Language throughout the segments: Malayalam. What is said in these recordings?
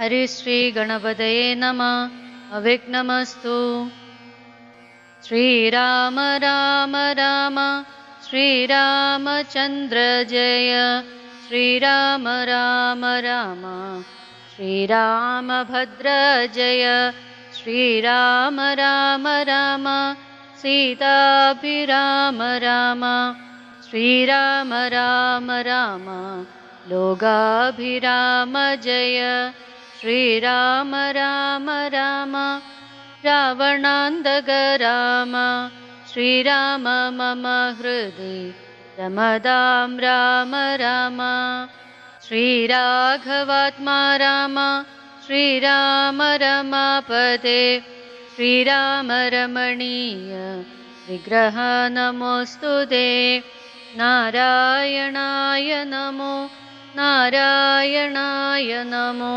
हरिश्रीगणपतये नमः। अविघ्नमस्तु। श्रीराम राम राम। श्रीरामचन्द्र जय। श्रीराम राम राम। श्रीरामभद्र जय। श्रीराम राम राम। सीताभिराम राम। श्रीराम राम राम। लोगाभिराम जय श्रीराम राम राम रावणान्तक राम श्रीराम मम हृदि रमदां राम राम श्रीराघवात्मा राम श्रीराम रमापदे श्रीराम रमणीय विग्रह नमोऽस्तु ते नारायणाय नमो नारायणाय नमो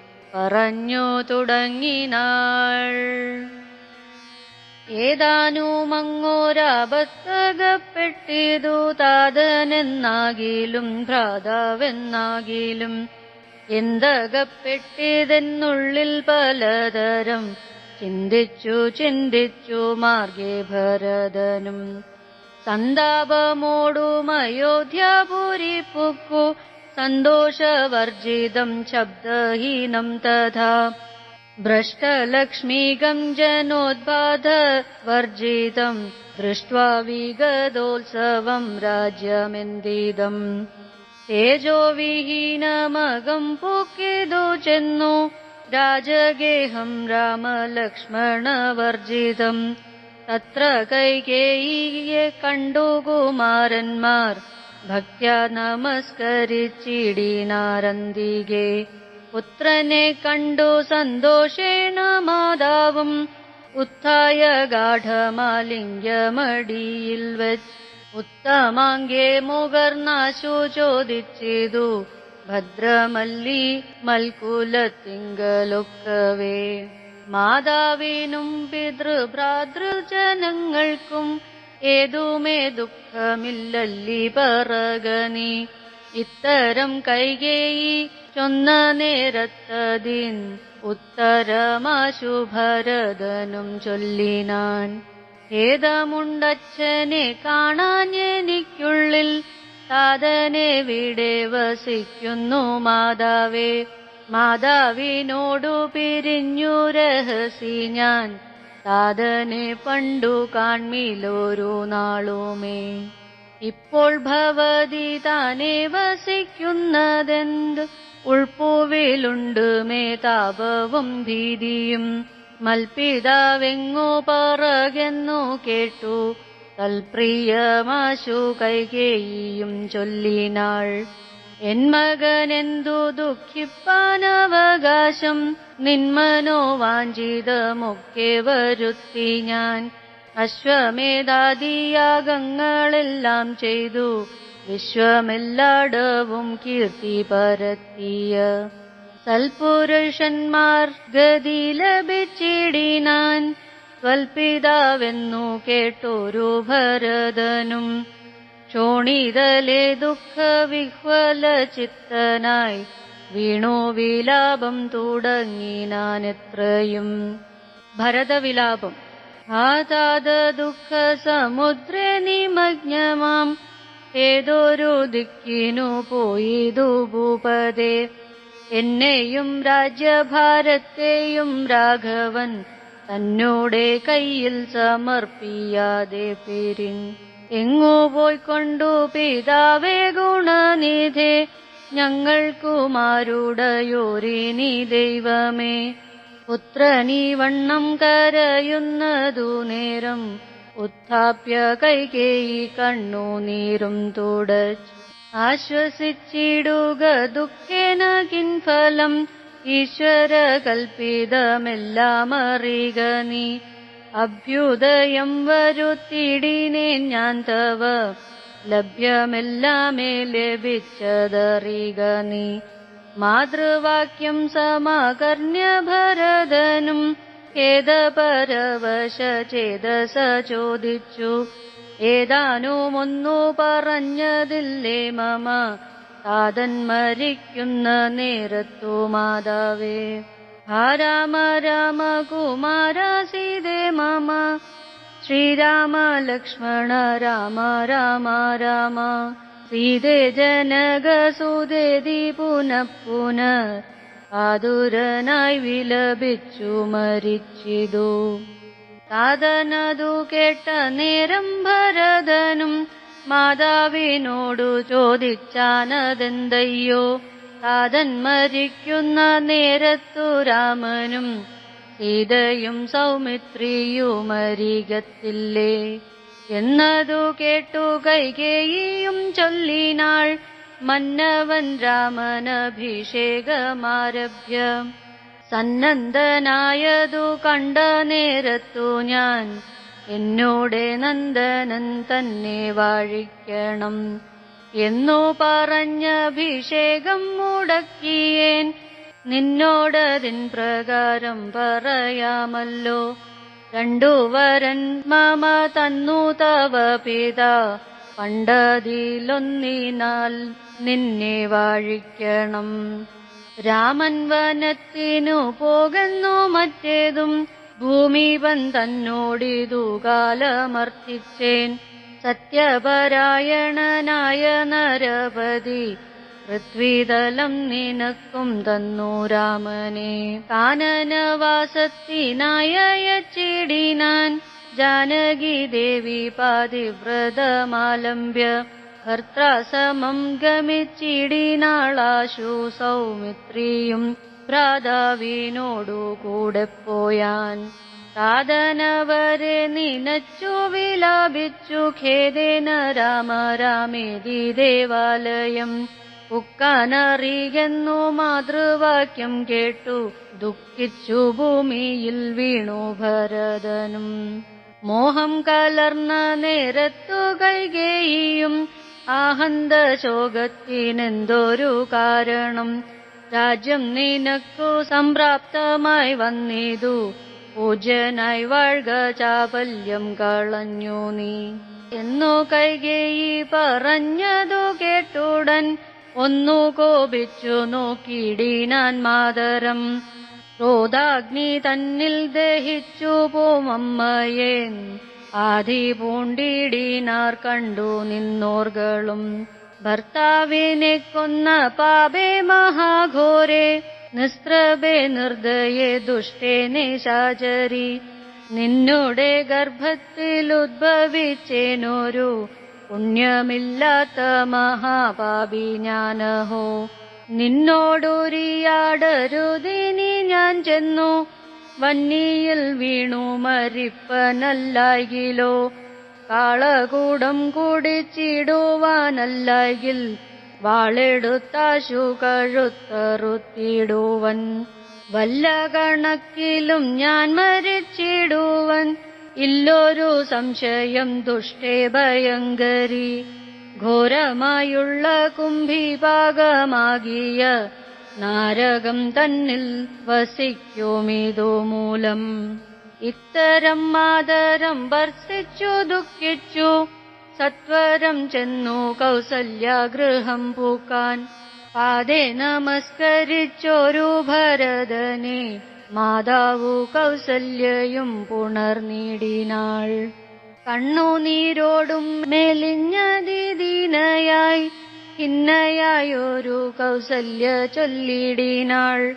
പറഞ്ഞു തുടങ്ങിനാൾ. ഏതാനുമങ്ങോരാപത്തകപ്പെട്ടിതു താതനെന്നാകിലും ഭ്രാതാവെന്നാകിലും എന്തകപ്പെട്ടിതെന്നുള്ളിൽ പലതരം ചിന്തിച്ചു ചിന്തിച്ചു മാർഗേ ഭരതനും. സന്താപമോടും അയോധ്യാപുരി പുക്കു न्तोषवर्जितम् शब्दहीनम् तथा। भ्रष्टलक्ष्मीगम् जनोद्बाध वर्जितम् दृष्ट्वा विगदोत्सवम् राज्यमिन्दिदम् तेजोविहीनमगम् पूके दु चिन्नु राजगेहम् रामलक्ष्मणवर्जितम् तत्र कैकेयीये कण्डो गोमारन् കുമാരന്മാർ ഭക്ത്യ നമസ്കരിച്ചിടിനാരന്തികെ പുത്രനെ കണ്ടു സന്തോഷേണ മാതാവും. ഉത്ഥായ ഗാഠമാലിംഗ്യമടിയിൽ വച്ച് ഉത്തമാങ്കെ മുകർനാശു ചോദിച്ചിതു ഭദ്രമല്ലി മൽക്കുലത്തിങ്കലൊക്കവേ മാതാവിനും പിതൃഭ്രാതൃജനങ്ങൾക്കും ഏതുമേ ദുഃഖമില്ലല്ലി പറകനി. ഇത്തരം കൈകേയി ചൊന്ന നേരത്തതിൻ ഉത്തരമാശുഭരതനും ചൊല്ലിനാൻ. ഏതമുണ്ടച്ഛനെ കാണാൻ എനിക്കുള്ളിൽ താതനെ വിടെ വസിക്കുന്നു മാതാവേ. മാതാവിനോടു പിരിഞ്ഞു രഹസി ഞാൻ താതനെ പണ്ടു കാൺമീലോരോ നാളുമേ. ഇപ്പോൾ ഭവതി താനെ വസിക്കുന്നതെന്ത്? ഉൾപ്പൂവിലുണ്ട് മേ താപവും ഭീതിയും. മൽപിതാവെങ്ങോ പറകെന്നു കേട്ടു. തൽപ്രിയമാശു കൈകേയും ചൊല്ലിനാൾ. എൻ മകനെന്തു ദുഃഖിപ്പാനവകാശം നിന്മനോ വാഞ്ചിതമൊക്കെ വരുത്തി ഞാൻ. അശ്വമേധാദിയാഗങ്ങളെല്ലാം ചെയ്തു. വിശ്വമെല്ലാടവും കീർത്തി പരത്തിയ. സൽപുരുഷന്മാർ ഗതി ലഭിച്ചിടിനാൻ. സ്വൽപിതാവെന്നു കേട്ടൊരു ഭരതനും ക്ഷോണിതലെ ദുഃഖവിഹ്വല ചിത്തനായി വീണു വിലാപം തുടങ്ങിനാൻ എത്രയും ഭരതവിലാപം. ആതാത ദുഃഖ സമുദ്രേ നിമഗ്നമാം. ഏതൊരു ദിക്കിനു പോയിതു ഭൂപതേ. എന്നെയും രാജ്യഭാരത്തെയും രാഘവൻ തന്നോടെ കയ്യിൽ സമർപ്പിയാതെ പിരിൻ. എങ്ങു പോയിക്കൊണ്ടു പിതാവേ ഗുണനിധി. ഗുണനിധേ നീ ദൈവമേ. പുത്രനീ വണ്ണം കരയുന്നതു നേരം ഉത്ഥാപ്യ കൈകേയി കണ്ണുനീരും തുടച്ച്. ആശ്വസിച്ചിടുക ദുഃഖേന കിൻഫലം ഈശ്വര കൽപ്പിതമെല്ലാം അറിയുക നീ. അഭ്യുദയം വരുത്തിടിനെ ഞാൻ തവ. ലഭ്യമെല്ലാമേ ലഭിച്ചതറിക നീ മാതൃവാക്യം സമാകർണ്യ ഭരതനും ചേത ചേതസ ചോദിച്ചു. ഏതാനുമൊന്നു പറഞ്ഞതില്ലേ മമ. താതൻ മരിക്കുന്ന നേരത്തു മാതാവേ. ഹാ രാമ രാമ കുമാര സീതേ മമ ശ്രീരാമ ലക്ഷ്മണ രാമ രാമ രാമ സീതേ ജനക സുദേതി പുനഃ പുനഃ ആതുരനായി വിലപിച്ചു മരിച്ചിതു താതനതു കേട്ട നേരം ഭരതനും മാതാവിനോടു ചോദിച്ചാനതെന്തയ്യോ താതൻ മരിക്കുന്ന നേരത്തു രാമനും സീതയും സൗമിത്രിയുമരികത്തില്ലേ എന്നതു കേട്ടു കൈകേയിയും ചൊല്ലിനാൾ മന്നവൻ രാമനഭിഷേകമാരഭ്യ. സന്നദ്ധനായതു കണ്ട നേരത്തു ഞാൻ എന്നോടെ നന്ദനൻ തന്നെ വാഴിക്കണം. എന്നു പറഞ്ഞഭിഷേകം മുടക്കിയേൻ. നിന്നോടതിൻ പ്രകാരം പറയാമല്ലോ. രണ്ടു വരൻ മമ തന്നു തവ പിതാ. പണ്ടതിലൊന്നിനാൽ നിന്നെ വാഴിക്കണം. രാമൻ വനത്തിനു പോകുന്നു മറ്റേതും. ഭൂമിപൻ തന്നോടിതു കാലമർത്തിച്ചേൻ. സത്യപരായണനായ നരപതി പൃഥ്വിതലം നിനക്കും തന്നു രാമനെ കാനനവാസത്തിനായച്ചിടിനാൻ ജാനകി ദേവി പാതിവ്രതമാലംബ്യ ഭർത്താസമം ഗമിച്ചിടിനാളാശു സൗമിത്രിയും ഭ്രാതാവിനോടു കൂടെ പോയാൻ സാധനവരെ നിനച്ചു വിലാപിച്ചു ഖേദേന രാമ രാമേതി ദേവാലയം. ഉക്കാനറിയുന്നു മാതൃവാക്യം കേട്ടു ദുഃഖിച്ചു ഭൂമിയിൽ വീണു ഭരതനും. മോഹം കലർന്ന നേരത്തു കൈകേയും ആഹന്ത ശോകത്തിനെന്തൊരു കാരണം. രാജ്യം നിനക്കു സംപ്രാപ്തമായി വന്നിതു പൂജനായി വാഴ്ക ചാപല്യം കളഞ്ഞു നീ. എന്നു കൈകേയി പറഞ്ഞതു കേട്ടുടൻ ഒന്നു കോപിച്ചു നോക്കിടീനാൻ മാതരം. ക്രോധാഗ്നി തന്നിൽ ദഹിച്ചു പോമമ്മയെ ആദി പൂണ്ടിടീനാർ കണ്ടു നിന്നോർകളും. ഭർത്താവിനെ കൊന്ന പാപേ മഹാഘോരെ. നിസ്ത്രബേ നിർദ്ദയെ ദുഷ്ടേ നിശാചരി. നിന്നുടെ ഗർഭത്തിൽ ഉദ്ഭവിച്ചേനൊരു പുണ്യമില്ലാത്ത മഹാപാപി ഞാനഹോ നിന്നോടൊരിയാടരുതിനി ഞാൻ ചെന്നു. വന്നിയിൽ വീണു മരിപ്പനല്ലായിലോ കാളകൂടം കുടിച്ചിടുവാനല്ലായിൽ വാളെടുത്താശു കഴുത്തറുത്തിടുവൻ വല്ല കണക്കിലും ഞാൻ മരിച്ചിടുവൻ. ഇല്ലൊരു സംശയം ദുഷ്ടേ ഭയങ്കരി. ഘോരമായുള്ള കുംഭിഭാഗമാകിയ നാരകം തന്നിൽ വസിക്കുമിതു മൂലം ഇത്തരം മാതരം വർഷിച്ചു ദുഃഖിച്ചു. സത്വരം ചെന്നു കൗസല്യഗൃഹം പൂക്കാൻ. പാതെ നമസ്കരിച്ചൊരു ഭരതനെ. മാതാവു കൗസല്യയും പുണർനീടിനാൾ. കണ്ണുനീരോടും മെലിഞ്ഞ ദീനയായി ഖിന്നയായൊരു കൗസല്യ ചൊല്ലിടിനാൾ.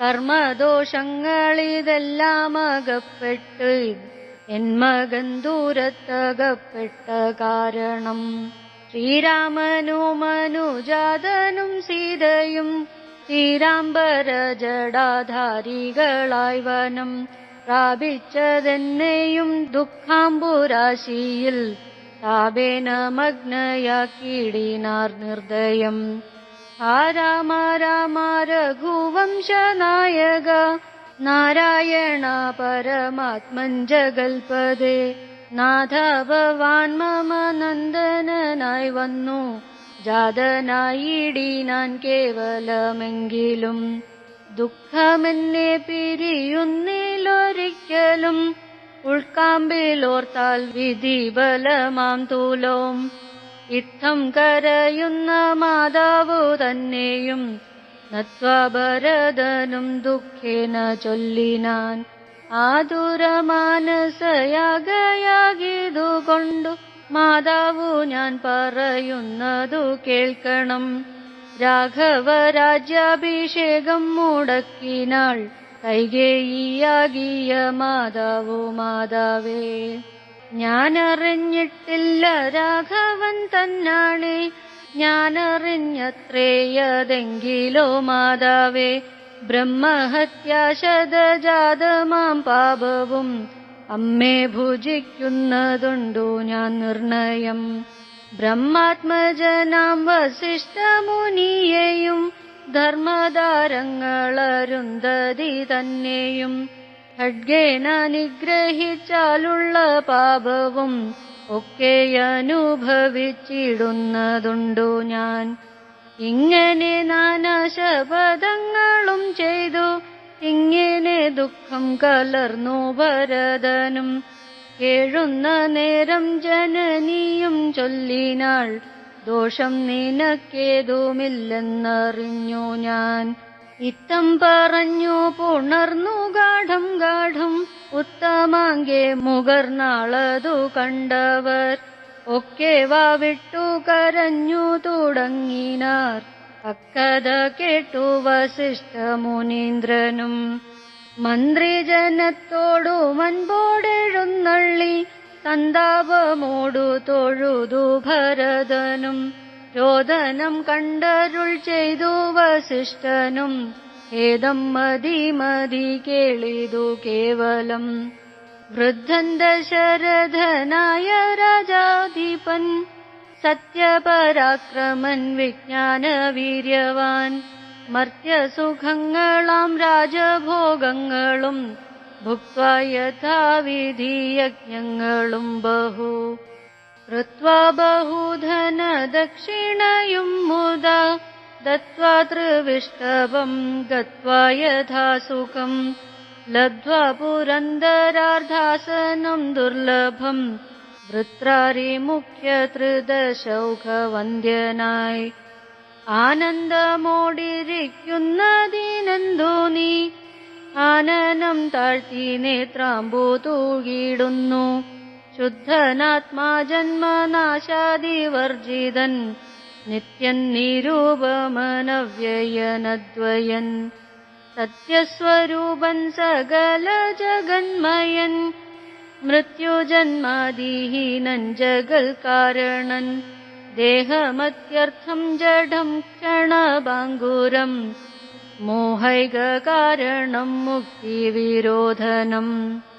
കർമ്മദോഷങ്ങളിതെല്ലാം അകപ്പെട്ട് എൻ ദൂരത്തകപ്പെട്ട കാരണം. ശ്രീരാമനോ മനുജാതനും സീതയും ശ്രീരാംബര ജടാധാരികളായി വനം പ്രാപിച്ചതെന്നെയും ദുഃഖാംബുരാശിയിൽ താപേന മഗ്നയാക്കിടിനാർ നിർദ്ദയം രഘുവംശനായക നാരായണ ജഗൽപദേ നാഥ ഭവാൻ മമ നന്ദനായി വന്നു ജാതനായിടീനാൻ കേവലമെങ്കിലും ദുഃഖമെന്നെ പിരിയുന്നിലൊരിക്കലും ഉൾക്കാമ്പിലോർത്താൽ വിധി ബലമാം തൂലോം. ഇത്തം കരയുന്ന മാതാവു തന്നെയും നത്വഭരതനും ദുഃഖേന ചൊല്ലിനാൻ ആതുരമാനസയാകയാകിതുകൊണ്ടു മാതാവു ഞാൻ പറയുന്നതു കേൾക്കണം. രാഘവ രാജ്യാഭിഷേകം മുടക്കിനാൾ കൈകേയിയാകിയ മാതാവു മാതാവേ ഞാനറിഞ്ഞിട്ടില്ല രാഘവൻ തന്നാണേ. ഞാനറിഞ്ഞത്രേയതെങ്കിലോ മാതാവേ ബ്രഹ്മഹത്യാശതജാതമാം പാപവും അമ്മേ ഭുജിക്കുന്നതുണ്ടു ഞാൻ നിർണയം. ബ്രഹ്മാത്മജനാം വസിഷ്ഠമുനിയെയും ധർമ്മദാരങ്ങളരുന്തതി തന്നെയും ഖഡ്ഗേന നിഗ്രഹിച്ചാലുള്ള പാപവും ഒക്കെ അനുഭവിച്ചിടുന്നതുണ്ടു ഞാൻ? ഇങ്ങനെ നാനാശപഥങ്ങളും ചെയ്തു. ഇങ്ങനെ ദുഃഖം കലർന്നു ഭരതനും. കേഴുന്ന നേരം ജനനിയും ചൊല്ലിനാൾ. ദോഷം നിനക്കേതുമില്ലെന്നറിഞ്ഞു ഞാൻ. ഇത്തം പറഞ്ഞു പുണർന്നു ഗാഠം ഗാഠം. ഉത്തമാങ്കെ മുകർന്നാളതു കണ്ടവർ. ഒക്കെ വാവിട്ടു കരഞ്ഞു തുടങ്ങിനാർ. അക്കഥ കേട്ടു വസിഷ്ഠ മുനീന്ദ്രനും. മന്ത്രിജനത്തോടു മൻപോടെഴുന്നള്ളി സന്താപമോടു തൊഴുതു ഭരതനും. രോദനം കണ്ടരുൾ ചെയ്തു വസിഷ്ഠനും ഏതം മതി മതി കേളിതു കേവലം വൃദ്ധൻ ദശരഥനായ രാജാധിപൻ സത്യപരാക്രമൻ വിജ്ഞാനവീര്യവാൻ മർത്യസുഖങ്ങളാം രാജഭോഗങ്ങളും ഭുക്വാ യഥാവിധി യജ്ഞങ്ങളും ബഹു കൃത്വാ ബഹുധന ദക്ഷിണയും മുദ ദത്വാ ത്രിവിഷ്ടവം ഗത്വാ യഥാസുഖം ലബ്ധ്വാ പുരന്തരാർദ്ധാസനം ദുർലഭം വൃത്രാരി മുഖ്യ ത്രിദശൗഖവന്ദ്യനായി ആനന്ദമോടിരിക്കുന്നതിനെന്തോ നീ ആനനം താഴ്ത്തി നേത്രാമ്പൂ തൂകിടുന്നു शुद्धनात्मा जन्म नित्यम् निरूपमनव्ययनद्वयन्। सत्यस्वरूपन् सगल जगन्मयन्। मृत्युजन्मादिहीनञ्जगल्कारणन् देहमत्यर्थम् जडम् क्षणबाङ्गुरम् मोहैककारणम् मुक्तिविरोधनम्।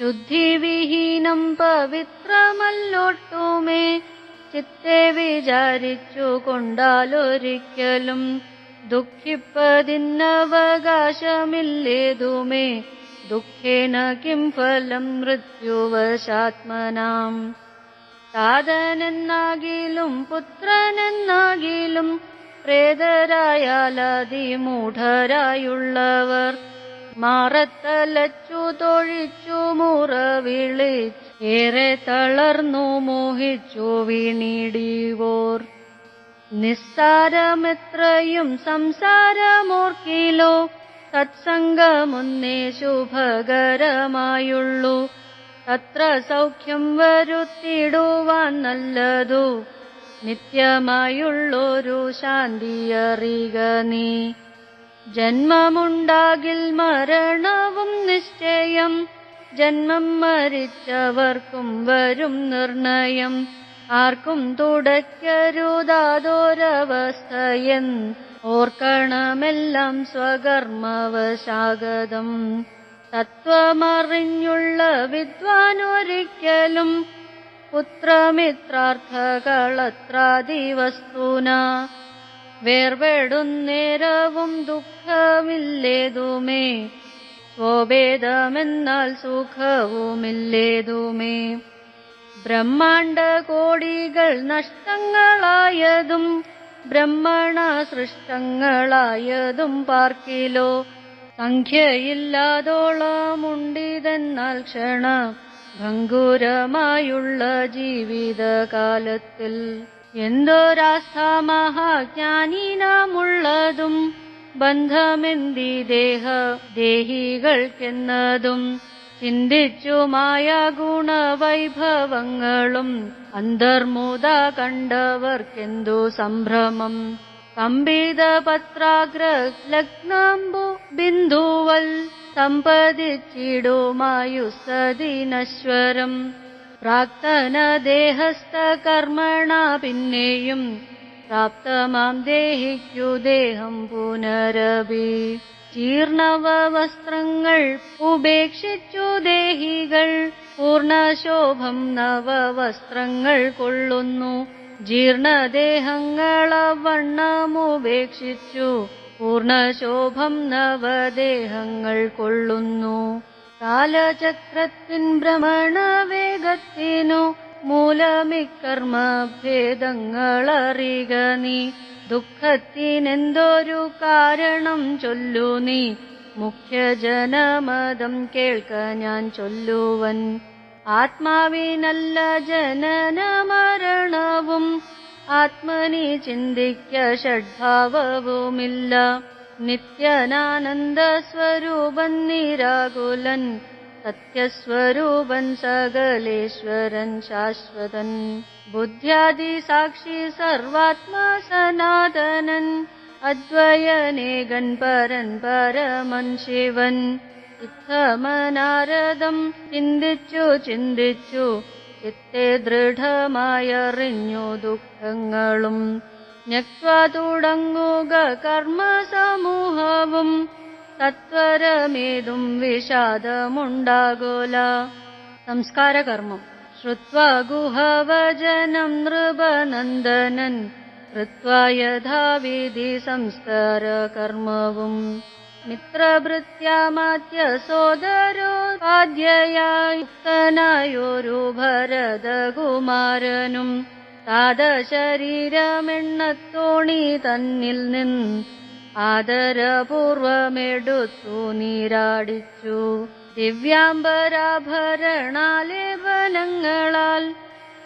ശുദ്ധിവിഹീനം പവിത്രമല്ലോട്ടുമേ ചിത്തെ വിചാരിച്ചു കൊണ്ടാലൊരിക്കലും ദുഃഖിപ്പതിന്നവകാശമില്ലേതുമേ ദുഃഖേന കിം ഫലം മൃത്യുവശാത്മനാം. താതനെന്നാകിലും പുത്രനെന്നാകിലും പ്രേതരായാലതിമൂഢരായുള്ളവർ മാറത്തലച്ചു തൊഴിച്ചു മുറവിളിച്ച് ഏറെ തളർന്നു മോഹിച്ചു വീണിടിവോർ. നിസ്സാരമെത്രയും സംസാരമോർക്കിലോ സത്സംഗമൊന്നേ ശുഭകരമായുള്ളൂ. തത്ര സൗഖ്യം വരുത്തിടുവാൻ നല്ലതു നിത്യമായുള്ളൊരു ശാന്തിയറിക നീ. ജന്മമുണ്ടാകിൽ മരണവും നിശ്ചയം. ജന്മം മരിച്ചവർക്കും വരും നിർണയം. ആർക്കും തുടയ്ക്കരുതാതൊരവസ്ഥയൻ ഓർക്കണമെല്ലാം സ്വകർമ്മവശാഗതം. തത്വമറിഞ്ഞുള്ള വിദ്വാനൊരിക്കലും പുത്രമിത്രാർത്ഥകളത്രാദിവസ്തുന വേർപെടുന്നേരവും ദുഃഖമില്ലേതുമേ? സ്വഭേദമെന്നാൽ സുഖവുമില്ലേതുമേ? ബ്രഹ്മാണ്ട കോടികൾ നഷ്ടങ്ങളായതും ബ്രഹ്മണ സൃഷ്ടങ്ങളായതും പാർക്കിലോ. സംഖ്യയില്ലാതോളമുണ്ടിതെന്നാൽ ക്ഷണ ഭംഗുരമായുള്ള ജീവിതകാലത്തിൽ. എന്തൊരാസ്ഥ ബന്ധമെന്തി ദേഹ ദേഹികൾക്കെന്നതും ചിന്തിച്ചു മായ ഗുണവൈഭവങ്ങളും അന്തർമുദ കണ്ടവർക്കെന്തു സംഭ്രമം? കമ്പിത പത്രാഗ്ര ലഗ്നാംബു ബിന്ദുവൽ സമ്പതിച്ചിടുമായുസദിനശ്വരം പ്രാക്തന ദേഹസ്ഥ കർമ്മണ പിന്നെയും പ്രാപ്തമാം ദേഹിക്കു ദേഹം പുനരപി ജീർണവ വസ്ത്രങ്ങൾ ഉപേക്ഷിച്ചു ദേഹികൾ പൂർണശോഭം നവവസ്ത്രങ്ങൾ കൊള്ളുന്നു. ജീർണദേഹങ്ങളവണ്ണമുപേക്ഷിച്ചു പൂർണശോഭം നവദേഹങ്ങൾ കൊള്ളുന്നു. കാലചക്രത്തിൻ ഭ്രമണവേഗത്തിനു മൂലമിക്കർമ്മ ഭേദങ്ങളറിക നീ. ദുഃഖത്തിനെന്തൊരു കാരണം ചൊല്ലു നീ. മുഖ്യജനമതം കേൾക്ക ഞാൻ ചൊല്ലുവൻ. ആത്മാവിനല്ല ജനന മരണവും ആത്മനി ചിന്തിക്ക ഷഡ്ഭാവവുമില്ല. നിത്യനാനന്ദ സ്വരൂപൻ നിരാകുലൻ സത്യസ്വരൂപൻ സകലേശ്വരൻ ശാശ്വതൻ ബുദ്ധ്യാദി സാക്ഷി സർവാത്മാ സനാതനൻ അദ്വയനേകൻ പരൻ പരമൻ ശിവൻ ഇത്തമനാരദം ചിന്തിച്ചു ചിന്തിച്ചു ചിത്തെ ദൃഢമായറിഞ്ഞു ദുഃഖങ്ങളും ज्ञत्वा तुडङ्गोगकर्म समूहवम् तत्त्वरमेदुम् विषादमुण्डा संस्कारकर्म। श्रुत्वा गुहवजनम् नृपनन्दनन् कृत्वा यथा विधि संस्कारकर्मवम्। मित्रभृत्यामात्य भरद कुमारनुम् താത ശരീരമെണ്ണത്തോണി തന്നിൽ നിന്ന് ആദരപൂർവമെടുത്തു നീരാടിച്ചു. ദിവ്യാംബരാഭരണാലേപനങ്ങളാൽ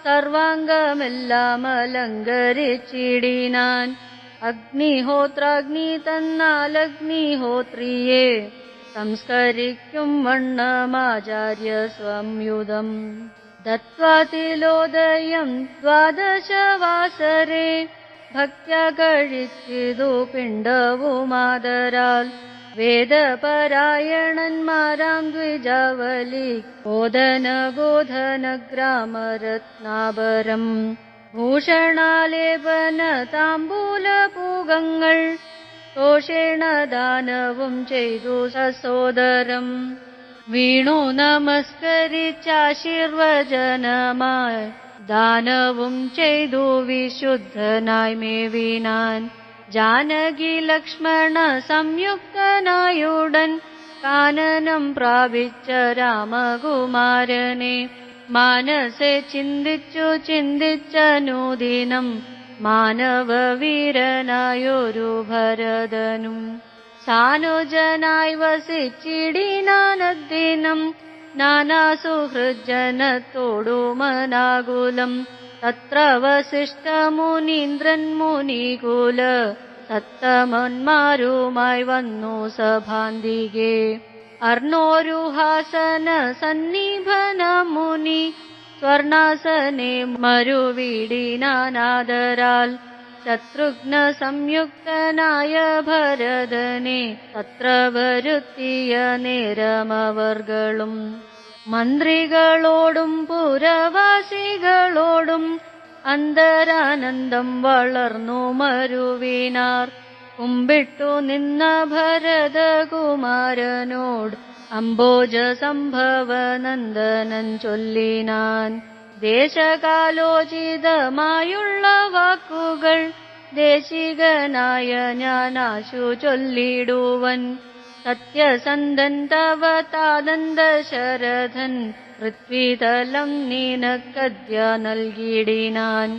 സർവാംഗമെല്ലാം അലങ്കരിച്ചിടിനാൻ അഗ്നിഹോത്രാഗ്നി തന്നാൽ അഗ്നിഹോത്രിയെ സംസ്കരിക്കും വണ്ണമാചാര്യ സംയുതം दत्त्वा तिलोदयं द्वादशवासरे भक्त्या करिचिदु पिण्डवो मादराल्। वेदपरायणन्मारान्द्विजावलि ओदन गोधन ग्रामरत्नाबरम् भूषणालेपन ताम्बूलपूगङ्गल् तोषेण दानवं चैदु ससोदरम्। वीणु नमस्करि चाशीर्वजनमाय दानवम् चेदो विशुद्धनाय मे विनान् जानकी लक्ष्मण संयुक्तनायुडन् काननम् प्राविच्य रामकुमारने। मानसे चिन्तिच्चु चिन्तिच्च नूदिनम् मानववीरनायोरुभरदनु ुजनावसिचिडीनानदिनं नाना नानासुहृज्जनतोडुमनागुलम् तत्र तत्रवसिष्ठनीन्द्रन्मुनिकुल सत्तमन्मारोमय वन् सभान्धि अर्णोरुहासन सन्निभनमुनि स्वर्णासने मरुवीडीनादराल् ശത്രുഘ്ന സംയുക്തനായ ഭരതനെ തത്ര വരുത്തിയ നേരമവർകളും മന്ത്രികളോടും പുരവാസികളോടും അന്തരാനന്ദം വളർന്നു മരുവിനാർ. കുമ്പിട്ടു നിന്ന ഭരതകുമാരനോട് അംബോജ സംഭവനന്ദനൻ ചൊല്ലിനാൻ. ദേശകാലോചിതമായുള്ള വാക്കുകൾ ദേശികനായ ഞാനാശു ചൊല്ലിടുവൻ സത്യസന്ധൻ തവ താതന്ത ശരഥൻ പൃഥ്വിതലം നിനക്കദ്യ നൽകിയിടിനാൻ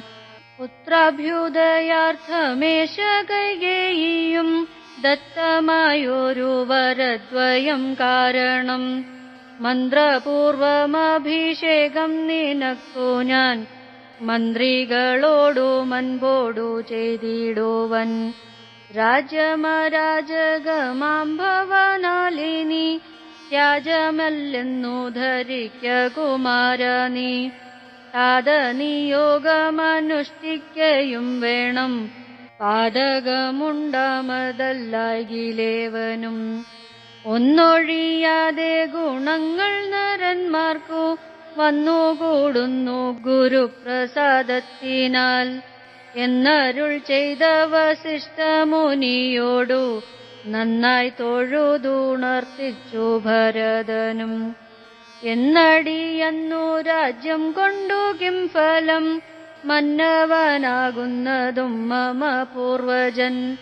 പുത്രാഭ്യുദയാർത്ഥമേശ കൈകേയിയും ദത്തമായൊരു വരദ്വയം കാരണം മന്ത്രപൂർവമഭിഷേകം നിനക്കു ഞാൻ. മന്ത്രികളോടു മൻപോടു ചെയ്തിടുവൻ. രാജമരാജകമാം ഭവനാലിനി ത്യാജമല്ലെന്നു ധരിക്ക കുമാരനീ. താതനിയോഗമനുഷ്ഠിക്കയും വേണം. പാതകമുണ്ടാമതല്ലാകിലേവനും ഒന്നൊഴിയാതെ ഗുണങ്ങൾ നരന്മാർക്കു വന്നുകൂടുന്നു ഗുരുപ്രസാദത്തിനാൽ. എന്നരുൾ ചെയ്ത വസിഷ്ഠമുനിയോടു നന്നായി തൊഴുതുണർത്തിച്ചു ഭരതനും. എന്നടിയന്നു രാജ്യം കൊണ്ടു കിം ഫലം മന്നവനാകുന്നതും മമ പൂർവജൻ.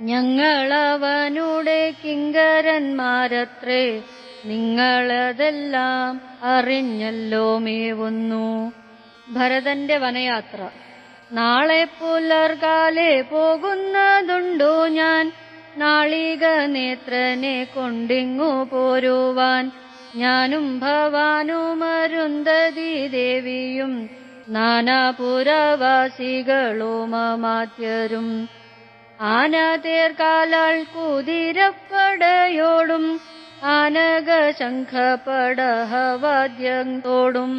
ഞങ്ങളവനുടെ കിങ്കരന്മാരത്രേ നിങ്ങളതെല്ലാം അറിഞ്ഞല്ലോ മേവുന്നു. ഭരതന്റെ വനയാത്ര. നാളെ പുലർകാലെ പോകുന്നതുണ്ടോ ഞാൻ? നാളിക നേത്രനെ കൊണ്ടിങ്ങു പോരുവാൻ. ഞാനും ഭവാനും അരുന്ധതി ദേവിയും നാനാപുരവാസികളും അമാത്യരും. ആനതേർക്കാലാൾ കുതിരപ്പടയോടും ആനക ശംഖപടഹവാദ്യത്തോടും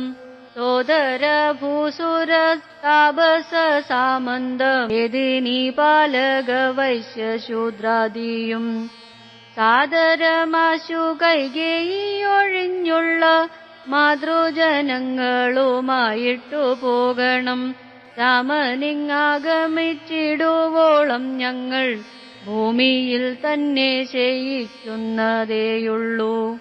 സോദര ഭൂസുര താപസ സാമന്ത യതിനി പാലക വൈശ്യശൂദ്രാദിയും സാദരമാശു കൈകേയൊഴിഞ്ഞുള്ള മാതൃജനങ്ങളുമായിട്ടു പോകണം രാമനിങ്ങാഗമിച്ചിടുവോളം ഞങ്ങൾ ഭൂമിയിൽ തന്നെ ശയിക്കുന്നതേയുള്ളൂ.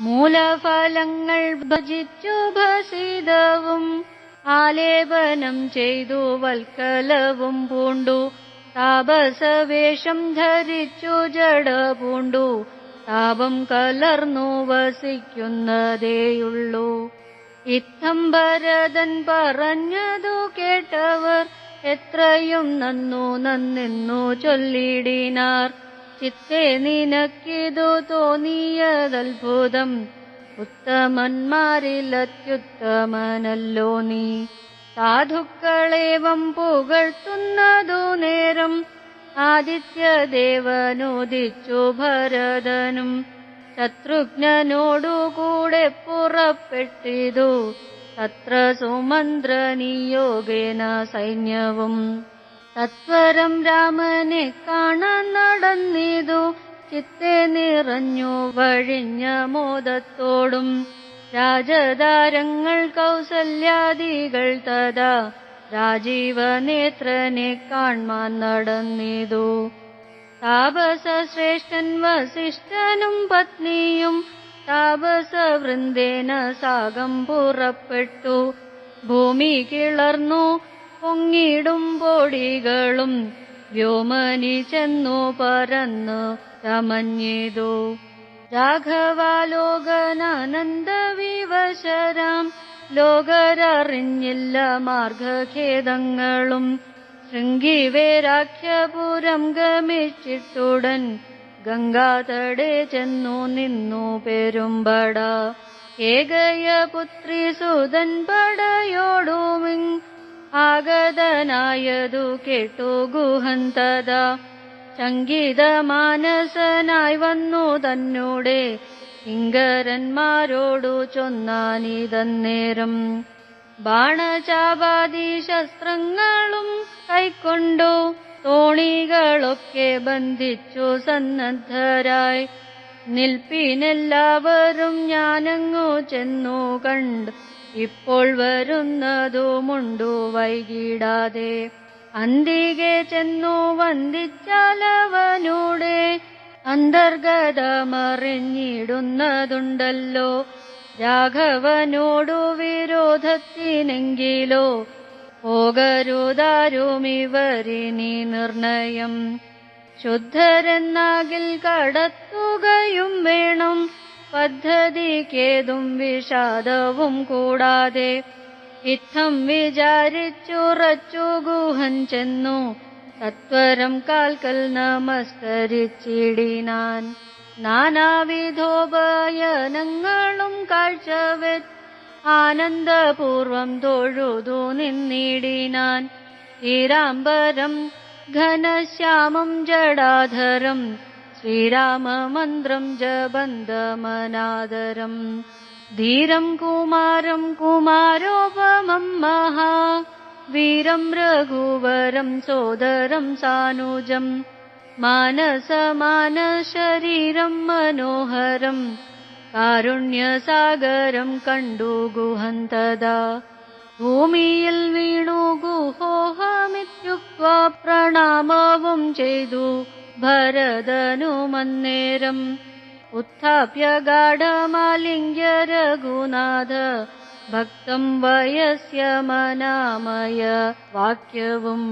മൂലഫലങ്ങൾ ഭജിച്ചു ഭസിതവും ആലേപനം ചെയ്തു വൽക്കലവും പൂണ്ടു. താപസവേഷം ധരിച്ചു ജട പൂണ്ടു. താപം കലർന്നു വസിക്കുന്നതേയുള്ളൂ. ഇത്തം ഭരതൻ പറഞ്ഞതു കേട്ടവർ എത്രയും നന്നു നന്നെന്നു ചൊല്ലിടിനാർ. ചിത്തെ നിനക്കിതു തോന്നിയതത്ഭുതം ഉത്തമന്മാരിൽ അത്യുത്തമനല്ലോ നീ. സാധുക്കളേവം പുകഴ്ത്തുന്നതു നേരം ആദിത്യദേവനോദിച്ചു ഭരതനും ശത്രുഘ്നോടുകൂടെ പുറപ്പെട്ടിതു. തത്ര സുമന്ത്രനിയോഗേന സൈന്യവും. തത്വരം രാമനെ കാണാൻ നടന്നിതു. ചിത്തെ നിറഞ്ഞു വഴിഞ്ഞ മോദത്തോടും. രാജതാരങ്ങൾ കൗസല്യാദികൾ തഥാ രാജീവനേത്രനെ കാൺമാൻ നടന്നിതു. താപസശ്രേഷ്ഠൻ വസിഷ്ഠനും പത്നിയും താപസവൃന്ദേന സാഗം പുറപ്പെട്ടു. ഭൂമി കിളർന്നു പൊങ്ങിടും പൊടികളും. വ്യോമനി ചെന്നു പരന്നു ചമഞ്ഞിതു രാഘവാലോകനാനന്ദ വിവശരാം ലോകരറിഞ്ഞില്ല മാർഗഖേദങ്ങളും. ശൃംഗിവേരാഖ്യപുരം ഗമിച്ചിട്ടുടൻ ഗംഗാതടെ ചെന്നു നിന്നു പെരുമ്പട ഏകയ പുത്രി സുതൻ പടയോടുമിങ് ആഗതനായതു കേട്ടു ഗുഹന്തത സംഗീത മാനസനായി വന്നു തന്നോടെ കിങ്കരന്മാരോടു ചൊന്നാനിതന്നേരം ബാണചാപാതി ശസ്ത്രങ്ങളും കൈക്കൊണ്ടു തോണികളൊക്കെ ബന്ധിച്ചു സന്നദ്ധരായി. നിൽപ്പിനെല്ലാവരും ഞാനങ്ങു ചെന്നു കണ്ട് ഇപ്പോൾ വരുന്നതുമുണ്ടു വൈകിടാതെ. അന്തികെ ചെന്നു വന്ദിച്ചാലവനൂടെ അന്തർഗതമറിഞ്ഞിടുന്നതുണ്ടല്ലോ. രാഘവനോടു വിരോധത്തിനെങ്കിലോ പോകരുതാരുമിവരിനി നിർണയം. ശുദ്ധരെന്നാകിൽ കടത്തുകയും വേണം. പദ്ധതിക്കേതും വിഷാദവും കൂടാതെ ഇത്തം വിചാരിച്ചുറച്ചു ഗുഹൻ ചെന്നു. സത്വരം കാൽക്കൽ നമസ്കരിച്ചിടിനാൻ. നാനാവിധോപയനങ്ങളും കാഴ്ചവെച്ച് ആനന്ദപൂർവം തൊഴുതു നിന്നിടിനാൻ ശ്രീരാംബരം ഘനശ്യാമം ജടാധരം ശ്രീരാമമന്ത്രം ജബന്ധമനാദരം ധീരം കുമാരം കുമാരോപമം മഹാ വീരം രഘുവരം സോദരം സാനുജം मानसमानशरीरं मनोहरम् कारुण्यसागरं कण्डुगुहन्तदा भूमियल् तदा। प्रणामवं चेदु भरदनुमन्नेरम् उत्थाप्य गाढमालिङ्ग्य रघुनाथ भक्तं वयस्य मनामय वाक्यवम्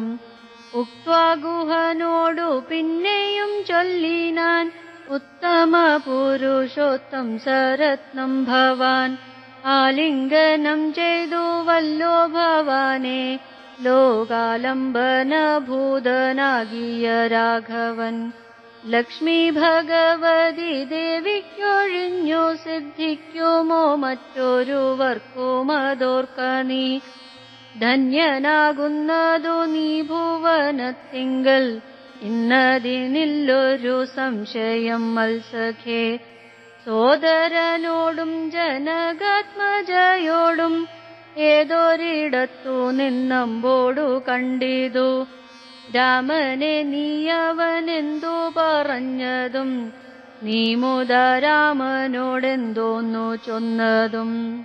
ഉക്വാ ഗുഹനോടു പിന്നെയും ചൊല്ലിനാൻ ഉത്തമ പുരുഷോത്തം സരത്നം ഭവാൻ ആലിംഗനം ചെയ്തു വല്ലോ ഭവാനെ ലോകാലംബന ഭൂതനാകിയ രാഘവൻ ലക്ഷ്മി ഭഗവതി ദേവിക്കൊഴിഞ്ഞു സിദ്ധിക്കുമോ മറ്റൊരുവർക്കുമതോർക്ക നീ ധന്യനാകുന്നതു നീ ഭുവനത്തിങ്കൽ ഇന്നതിനില്ലൊരു സംശയം മത്സഖേ. സോദരനോടും ജനകാത്മജയോടും ഏതൊരിടത്തു നിന്നമ്പോടു കണ്ടിതു. രാമനെ നീയവനെന്തു പറഞ്ഞതും? നീ മുത രാമനോടെന്തോന്നു ചൊന്നതും?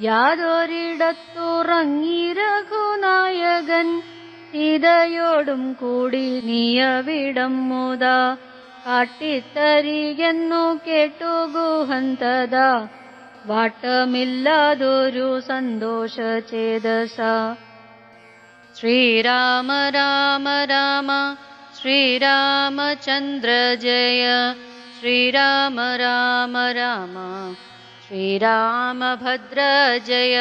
യാതൊരിടത്തുറങ്ങി രഘുനായകൻ സീതയോടും കൂടി നീയവിടം മുത കാട്ടിത്തരികെന്നു കേട്ടു ഗുഹന്തത വാട്ടമില്ലാതൊരു സന്തോഷ ചേതസ ശ്രീരാമ രാമ രാമ ശ്രീരാമചന്ദ്ര ജയ ശ്രീരാമ രാമ രാമ ശ്രീരാമഭദ്ര ജയ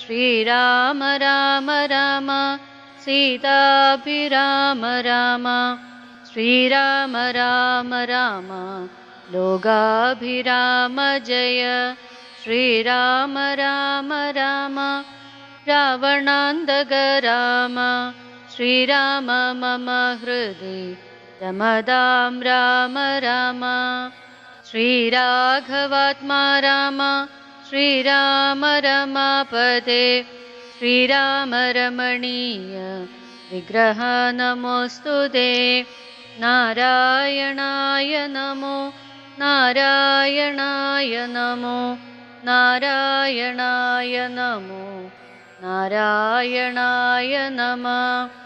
ശ്രീരാമ രാമ രാമ सीताभिराम राम श्रीराम राम राम लोगाभिराम जय श्रीराम राम राम रावणान्दग राम श्रीराम मम हृदि रमदां राम राम श्रीराघवात्मा राम श्रीराम रमापदे श्रीरामरमणीय विग्रह नमोऽस्तु दे। नारायणाय नमो नारायणाय नमो नारायणाय नमो नारायणाय नमः।